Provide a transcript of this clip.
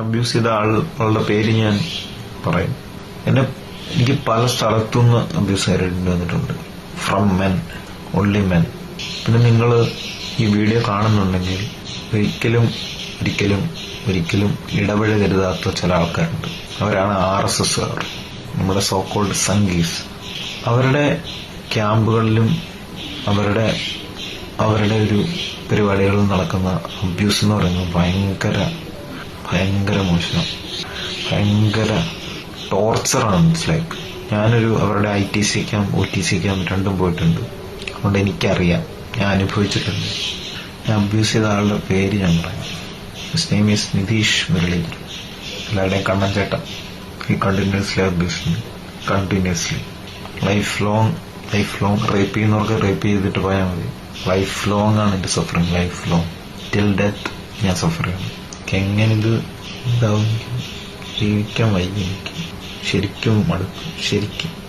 Abuse ചെയ്ത ആളുടെ പേര് ഞാൻ പറയും. എന്നെ എനിക്ക് പല സ്ഥലത്തുനിന്ന് അബ്യൂസ് നേരിടേണ്ടി വന്നിട്ടുണ്ട്. ഫ്രം മെൻ ഓൺലി മെൻ പിന്നെ നിങ്ങൾ ഈ വീഡിയോ കാണുന്നുണ്ടെങ്കിൽ ഒരിക്കലും ഒരിക്കലും ഒരിക്കലും ഇടപഴകരുതാത്ത ചില ആൾക്കാരുണ്ട്. അവരാണ് ആർ എസ് എസ് നമ്മുടെ സോക്കോൾഡ് സംഗീസ് അവരുടെ ക്യാമ്പുകളിലും അവരുടെ അവരുടെ ഒരു പരിപാടികളിൽ നടക്കുന്ന അബ്യൂസ് എന്ന് പറയുന്നത് ഭയങ്കര ഭയങ്കര മോശം. ഭയങ്കര ടോർച്ചറാണ് ഇറ്റ്സ് ലൈക്ക് ഞാനൊരു അവരുടെ I T C camp O T C രണ്ടും പോയിട്ടുണ്ട്. അതുകൊണ്ട് എനിക്കറിയാം. ഞാൻ അനുഭവിച്ചിട്ടുണ്ട്. ഞാൻ അബ്യൂസ് ചെയ്ത ആളുടെ പേര് ഞാൻ പറയാം. നെയിം ഈസ് നിതീഷ് മുരളീധർ എല്ലാവരുടെയും കണ്ണൻ ചേട്ടൻ. ഈ continuously abuse continuously life long life long rape ചെയ്യുന്നവർക്ക് റേപ്പ് ചെയ്തിട്ട് പോയാൽ മതി. ലൈഫ് ലോങ് ആണ് എന്റെ suffering life long till death ഞാൻ സഫർ ചെയ്യണം എങ്ങനെ ഇത് ഇതാവും? ജീവിക്കാൻ വയ്യ എനിക്ക്. ശരിക്കും മടുക്കും. ശരിക്കും.